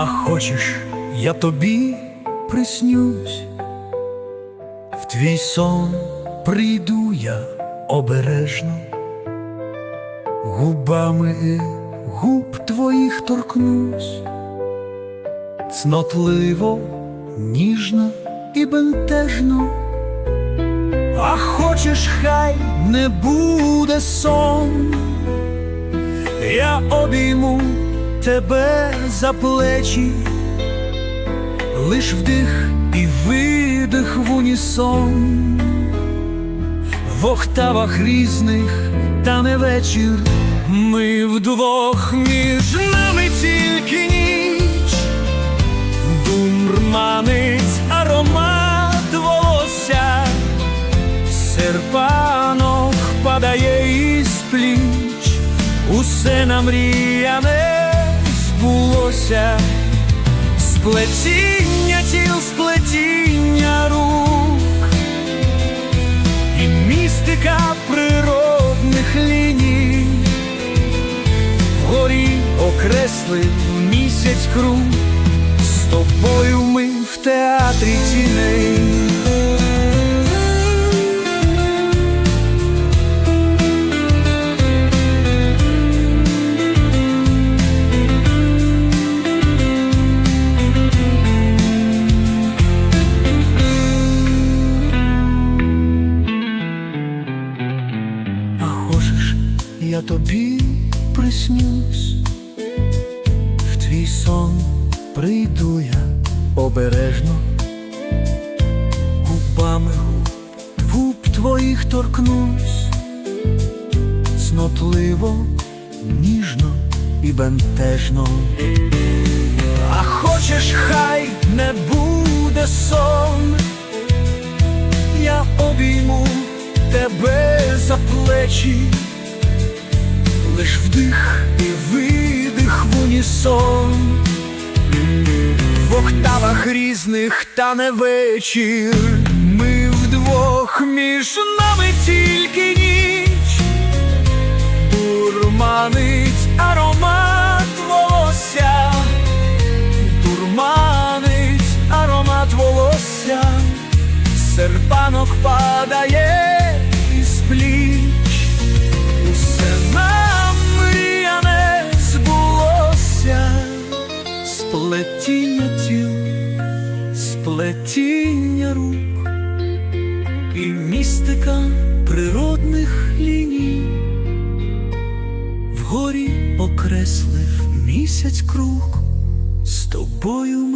А хочеш, я тобі приснюсь, в твій сон прийду я обережно, губами губ твоїх торкнусь, цнотливо, ніжно і бентежно. А хочеш, хай не буде сон, я обійму тебе за плечі, лиш вдих і видих в унісон, в октавах різних та не вечір. Ми вдвох між нами тільки ніч, дурманить аромат волосся, серпанок падає із пліч, усе намріяне збулося, сплетіння тіл, сплетіння рук, і містика природних ліній, вгорі окреслив місяць круг, з тобою ми в театрі тіней. Я тобі приснюсь, в твій сон прийду я обережно, губами губ, твоїх торкнусь, цнотливо, ніжно і бентежно. А хочеш, хай не буде сон, я обійму тебе за плечі, лиш вдих і видих в унісон, в октавах різних та не вечір. Ми вдвох між нами тільки ніч, дурманить аромат волосся, дурманить аромат волосся. Серпанок падає сплетіння тіл, сплетіння рук і містика природних ліній, вгорі окреслив місяць круг, з тобою